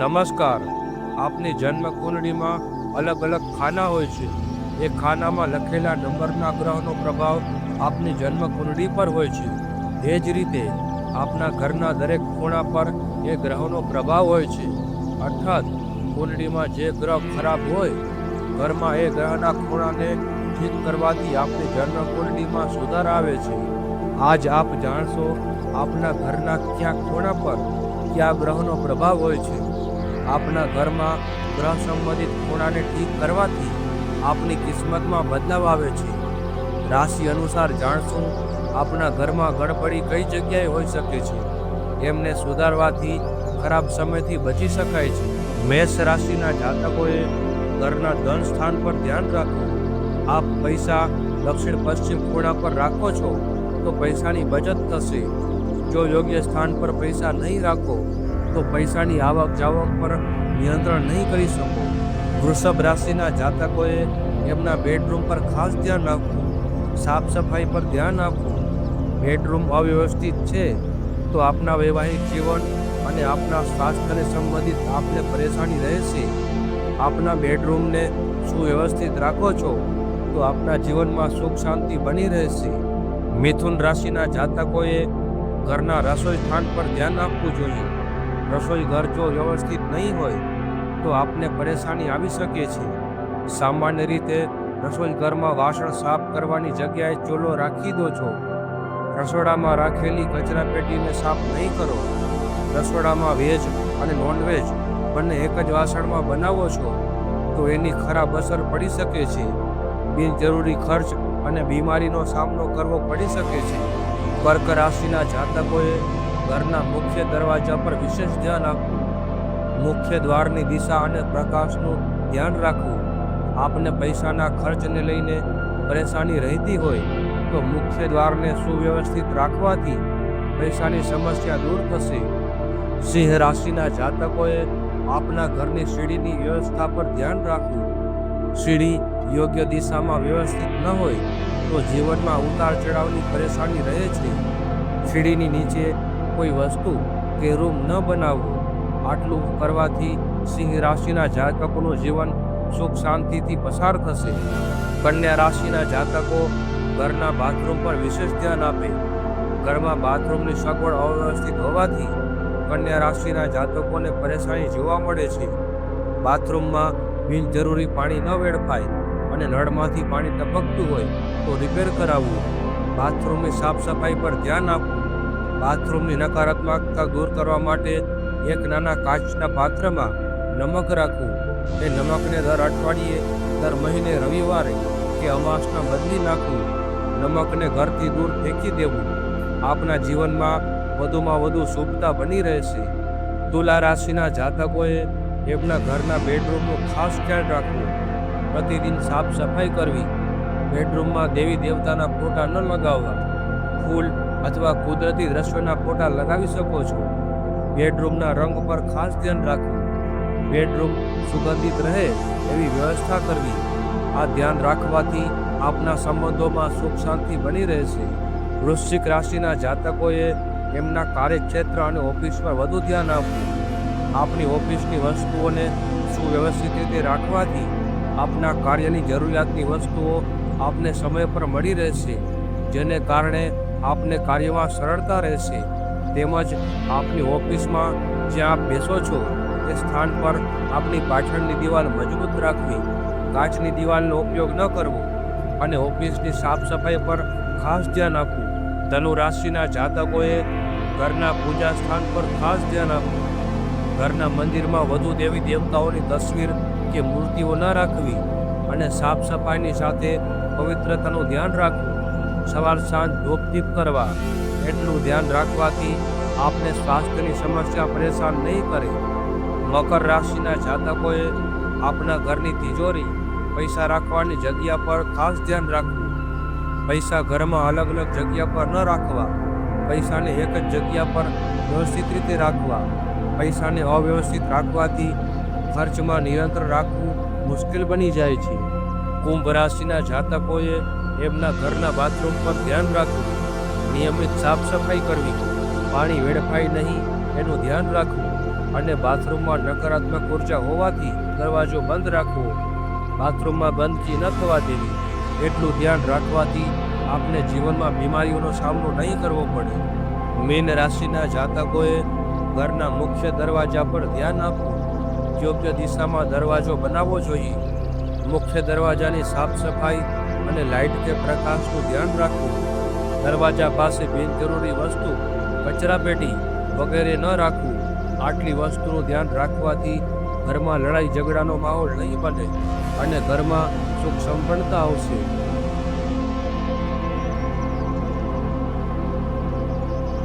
નમસ્કાર. આપની જન્મ કુંડળીમાં અલગ અલગ ખાના હોય છે. એ ખાનામાં લખેલા નંબરના ગ્રહનો પ્રભાવ આપની જન્મ કુંડળી પર હોય છે. એ જ રીતે આપના ઘરના દરેક ખૂણા પર એ ગ્રહોનો પ્રભાવ હોય છે. અર્થાત, કુંડળીમાં જે ગ્રહ ખરાબ હોય, ઘરમાં એ ગ્રહના ખૂણાને ઠીક કરવાથી આપની જન્મ કુંડળીમાં સુધાર આવે છે. આજ આપ જાણશો, આપના ઘરના ક્યાં ખૂણા પર કયા ગ્રહનો પ્રભાવ હોય છે. આપના ઘરમાં ગ્રહ સંબંધિત ખૂણાને ઠીક કરવાથી આપની કિસ્મતમાં બદલાવ આવે છે. રાશિ અનુસાર જાણશું, આપના ઘરમાં ગડબડી કઈ જગ્યાએ હોઈ શકે છે. એમને સુધારવાથી ખરાબ સમયથી બચી શકાય છે. મેષ રાશિના જાતકોએ ઘરના ધન સ્થાન પર ધ્યાન રાખવું આપ પૈસા દક્ષિણ પશ્ચિમ ખૂણા પર રાખો છો, તો પૈસાની બચત થશે. જો યોગ્ય સ્થાન પર પૈસા નહીં રાખો તો પૈસાની આવક જાવક પર નિયંત્રણ નહીં કરી શકો. વૃષભ રાશિના જાતકોએ એમના બેડરૂમ પર ખાસ ધ્યાન રાખવું સાફ સફાઈ પર ધ્યાન આપવું. બેડરૂમ અવ્યવસ્થિત છે તો આપના વૈવાહિક જીવન અને આપના સ્વાસ્થ્યને સંબંધિત આપને પરેશાની રહેશે. આપના બેડરૂમને સુવ્યવસ્થિત રાખો છો તો આપના જીવનમાં સુખ શાંતિ બની રહેશે. મિથુન રાશિના જાતકોએ ઘરના રસોઈ સ્થાન પર ધ્યાન આપવું જોઈએ. રસોઈ ઘર જો વ્યવસ્થિત નહીં હોય, તો આપને પરેશાની આવી શકે છે. સામાન્ય રીતે રસોઈ ઘરમાં વાસણ સાફ કરવાની જગ્યાએ ચોલો રાખી દો છો. રસોડામાં રાખેલી કચરા પેટીને સાફ નહીં કરો. રસોડામાં વેજ અને નોનવેજ બંને એક જ વાસણમાં બનાવો છો, તો એની ખરાબ અસર પડી શકે છે. બિનજરૂરી ખર્ચ અને બીમારીનો સામનો કરવો પડી શકે છે. કર્ક રાશિના જાતકોએ ઘરના મુખ્ય દરવાજા પર વિશેષ ધ્યાન આપવું. મુખ્ય દ્વારની દિશા અને પ્રકાશનું ધ્યાન રાખવું. આપને પૈસાના ખર્ચને લઈને પરેશાની રહેતી હોય, તો મુખ્ય દ્વારને સુવ્યવસ્થિત રાખવાથી પૈસાની સમસ્યા દૂર થશે. સિંહ રાશિના જાતકોએ આપના ઘરની સીડીની વ્યવસ્થા પર ધ્યાન રાખવું. સીડી યોગ્ય દિશામાં વ્યવસ્થિત ન હોય, તો જીવનમાં ઉતાર ચઢાવની પરેશાની રહે છે. સીડીની નીચે કોઈ વસ્તુ કે રૂમ ન બનાવવું. આટલું કરવાથી સિંહ રાશિના જાતકોનું જીવન સુખ શાંતિથી પસાર થશે. કન્યા રાશિના જાતકો ઘરના બાથરૂમ પર વિશેષ ધ્યાન આપે. ઘરમાં બાથરૂમની સગવડ અવ્યવસ્થિત હોવાથી કન્યા રાશિના જાતકોને પરેશાની જોવા મળે છે. બાથરૂમમાં બિનજરૂરી પાણી ન વેડફાય અને નળમાંથી પાણી ટપકતું હોય તો રિપેર કરાવવું. બાથરૂમની સાફ સફાઈ પર ધ્યાન આપવું. બાથરૂમની નકારાત્મકતા દૂર કરવા માટે એક નાના કાચના પાત્રમાં નમક રાખવું. એ નમકને દર અઠવાડિયે, દર મહિને રવિવારે કે અમાસમાં બદલી નાખવું. નમકને ઘરથી દૂર ફેંકી દેવું. આપના જીવનમાં વધુમાં વધુ શુભતા બની રહેશે. તુલા રાશિના જાતકોએ એમના ઘરના બેડરૂમનું ખાસ ધ્યાન રાખવું. પ્રતિદિન સાફ સફાઈ કરવી. બેડરૂમમાં દેવી દેવતાના ફોટા ન લગાવવા. ફૂલ અથવા કુદરતી દ્રશ્યોના ફોટા લગાવી શકો છો. બેડરૂમના રંગ પર ખાસ ધ્યાન રાખવું. બેડરૂમ સુગંધિત રહે એવી વ્યવસ્થા કરવી. આ ધ્યાન રાખવાથી આપના સંબંધોમાં સુખ શાંતિ બની રહેશે. વૃશ્ચિક રાશિના જાતકોએ એમના કાર્યક્ષેત્ર અને ઓફિસ પર વધુ ધ્યાન આપવું. આપની ઓફિસની વસ્તુઓને સુવ્યવસ્થિત રીતે રાખવાથી આપના કાર્યની જરૂરિયાતની વસ્તુઓ આપને સમય પર મળી રહેશે, જેને કારણે આપને કાર્યમાં સરળતા રહેશે. તેમજ આપની ઓફિસમાં જ્યાં આપ બેસો છો તે સ્થાન પર આપની પાછળની દિવાલ મજબૂત રાખવી. કાચની દિવાલનો ઉપયોગ ન કરવો અને ઓફિસની સાફ સફાઈ પર ખાસ ધ્યાન આપવું. ધનુ રાશિના જાતકોએ ઘરના પૂજા સ્થાન પર ખાસ ધ્યાન આપવું ઘરના મંદિરમાં વધુ દેવી દેવતાઓની તસવીર કે મૂર્તિઓ ન રાખવી અને સાફ સફાઈની સાથે પવિત્રતાનું ધ્યાન રાખવું. સવાર સાંજ ધૂપદીપ કરવા એટલું ધ્યાન રાખવાથી આપને સ્વાસ્થ્યની સમસ્યા પરેશાન નહીં કરે. મકર રાશિના જાતકોએ આપના ઘરની તિજોરી, પૈસા રાખવાની જગ્યા પર ખાસ ધ્યાન રાખવું. પૈસા ઘરમાં અલગ અલગ જગ્યા પર ન રાખવા. પૈસાને એક જ જગ્યા પર વ્યવસ્થિત રીતે રાખવા. પૈસાને અવ્યવસ્થિત રાખવાથી ખર્ચમાં નિયંત્રણ રાખવું મુશ્કેલ બની જાય છે. કુંભ રાશિના જાતકોએ એમના ઘરના બાથરૂમ પર ધ્યાન રાખવું. નિયમિત સાફ સફાઈ કરવી. પાણી વેડફાય નહીં એનું ધ્યાન રાખવું અને બાથરૂમમાં નકારાત્મક ઊર્જા હોવાથી દરવાજો બંધ રાખવો. બાથરૂમમાં બંધથી ન થવા દેવી. એટલું ધ્યાન રાખવાથી આપને જીવનમાં બીમારીઓનો સામનો નહીં કરવો પડે. મીન રાશિના જાતકોએ ઘરના મુખ્ય દરવાજા પર ધ્યાન આપવું. યોગ્ય દિશામાં દરવાજો બનાવવો જોઈએ. મુખ્ય દરવાજાની સાફ સફાઈ અને લાઇટ કે પ્રકાશનું ધ્યાન રાખવું. દરવાજા પાસે બિનજરૂરી વસ્તુ, કચરા પેટી વગેરે ન રાખવું. આટલી વસ્તુનું ધ્યાન રાખવાથી ઘરમાં લડાઈ ઝઘડાનો માહોલ નહીં બને અને ઘરમાં સુખ સંપન્નતા આવશે.